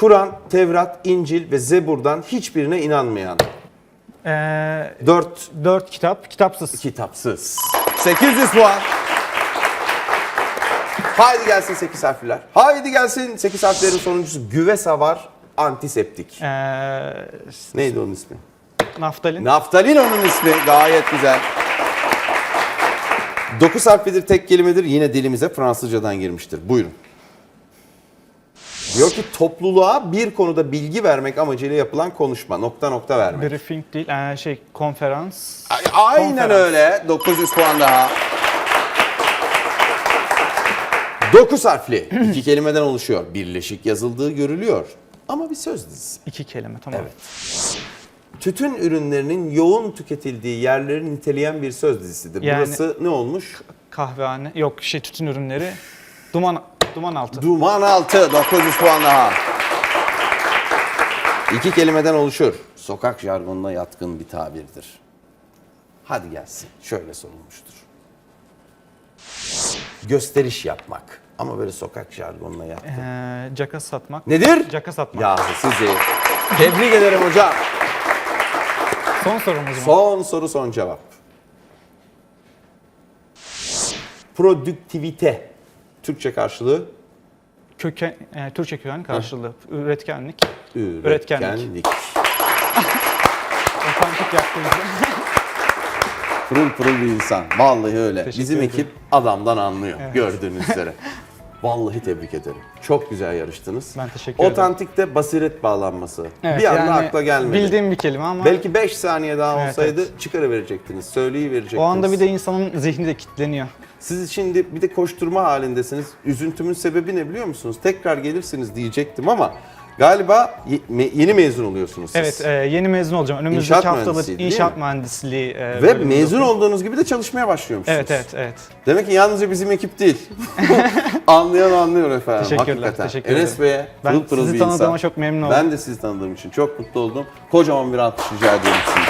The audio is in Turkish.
Kur'an, Tevrat, İncil ve Zebur'dan hiçbirine inanmayan. Ee, 4 4 kitap, kitapsız. kitapsız. 800 puan. Haydi gelsin 8 harfler. Haydi gelsin 8 harflerin sonuncusu güvesa var. Antiseptik. Ee, Neydi onun ismi? naftalin. Naftalin onun ismi. Gayet güzel. 9 harflidir, tek kelimedir. Yine dilimize Fransızcadan girmiştir. Buyurun. Diyor ki topluluğa bir konuda bilgi vermek amacıyla yapılan konuşma. Nokta nokta vermek. Briefing değil, ee, şey konferans. Ay- Aynen Konferans. öyle. 900 puan daha. 9 harfli. iki kelimeden oluşuyor. Birleşik yazıldığı görülüyor. Ama bir söz dizisi. İki kelime tamam. Evet. Tütün ürünlerinin yoğun tüketildiği yerleri niteleyen bir söz dizisidir. Yani- Burası ne olmuş? Kahvehane, yok şey tütün ürünleri. Duman duman altı. Duman altı. 900 puan daha. İki kelimeden oluşur. Sokak jargonuna yatkın bir tabirdir. Hadi gelsin. Şöyle sorulmuştur. Gösteriş yapmak. Ama böyle sokak jargonuna yatkın. Ee, caka satmak. Nedir? Caka satmak. Ya sizi tebrik ederim hocam. Son sorumuz mu? Son soru son cevap. Produktivite. Türkçe karşılığı Köken, e, Türkçe köken karşılığı. Üretkenlik. üretkenlik. Üretkenlik. Otantik yaptığımızda. Pırıl pırıl bir insan. Vallahi öyle. Teşekkür Bizim ederim. ekip adamdan anlıyor Evet. gördüğünüz üzere. Vallahi tebrik ederim. Çok güzel yarıştınız. Ben teşekkür ederim. Otantikte basiret bağlanması. Evet, bir anda yani akla gelmedi. Bildiğim bir kelime ama Belki 5 saniye daha Evet, olsaydı çıkarıverecektiniz, söyleyiverecektiniz. o anda bir de insanın zihni de kilitleniyor. Siz şimdi bir de koşturma halindesiniz. Üzüntümün sebebi ne biliyor musunuz? Tekrar gelirsiniz diyecektim ama galiba yeni mezun oluyorsunuz siz. Evet, e, yeni mezun olacağım. Önümüzdeki İnşaat değil inşaat mi? mühendisliği. e, Ve mezun okuyorum. olduğunuz gibi de çalışmaya başlıyormuşsunuz. Evet, evet, evet. Demek ki yalnızca bizim ekip değil. Anlayan anlıyor efendim. Teşekkürler, Hakikaten. teşekkür Enes ederim. Bey'e Ben pırıl pırıl sizi bir tanıdığıma insan. çok memnun oldum. Ben de sizi tanıdığım için çok mutlu oldum. Kocaman bir alkış rica ediyorum sizden.